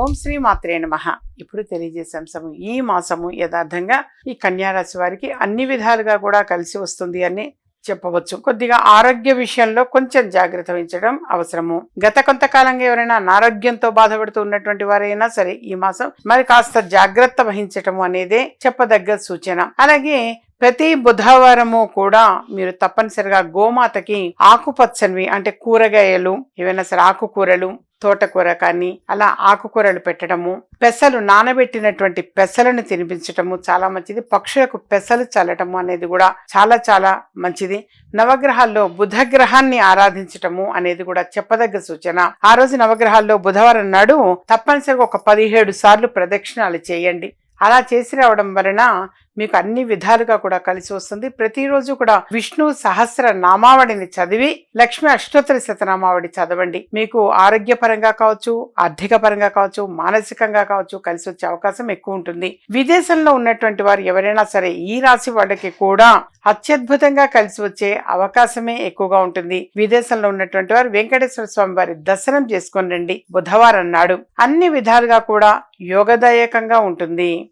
ఓం శ్రీ మాత్రే నమ. ఇప్పుడు తెలియజేసే అంశము ఈ మాసము యథార్థంగా ఈ కన్యారాశి వారికి అన్ని విధాలుగా కూడా కలిసి వస్తుంది అని చెప్పవచ్చు. కొద్దిగా ఆరోగ్య విషయంలో కొంచెం జాగ్రత్త వహించడం అవసరము. గత కొంతకాలంగా ఎవరైనా అనారోగ్యంతో బాధపడుతూ ఉన్నటువంటి వారైనా సరే ఈ మాసం మరి కాస్త జాగ్రత్త వహించటము అనేదే చెప్పదగ్గ సూచన. అలాగే ప్రతి బుధవారము కూడా మీరు తప్పనిసరిగా గోమాతకి ఆకుపచ్చనివి అంటే కూరగాయలు ఏవైనా సరే ఆకుకూరలు తోటకూర కానీ అలా ఆకుకూరలు పెట్టడము పెసలు నానబెట్టినటువంటి పెసలను తినిపించటము చాలా మంచిది. పక్షులకు పెసలు చల్లటము అనేది కూడా చాలా చాలా మంచిది. నవగ్రహాల్లో బుధగ్రహాన్ని ఆరాధించటము అనేది కూడా చెప్పదగ్గ సూచన. ఆ రోజు నవగ్రహాల్లో బుధవారం నాడు తప్పనిసరిగా ఒక పదిహేడు సార్లు ప్రదక్షిణాలు చేయండి. అలా చేసి రావడం వలన మీకు అన్ని విధాలుగా కూడా కలిసి వస్తుంది. ప్రతిరోజు కూడా విష్ణు సహస్ర నామావళిని చదివి లక్ష్మి అష్టోత్తర శతనామావళి చదవండి. మీకు ఆరోగ్యపరంగా కావచ్చు ఆర్థిక పరంగా కావచ్చు మానసికంగా కావచ్చు కలిసి వచ్చే అవకాశం ఎక్కువ ఉంటుంది. విదేశంలో ఉన్నటువంటి వారు ఎవరైనా సరే ఈ రాశి వాళ్ళకి కూడా అత్యద్భుతంగా కలిసి వచ్చే అవకాశమే ఎక్కువగా ఉంటుంది. విదేశంలో ఉన్నటువంటి వారు వెంకటేశ్వర స్వామి వారి దర్శనం చేసుకొని రండి. బుధవారం నాడు అన్ని విధాలుగా కూడా యోగదాయకంగా ఉంటుంది.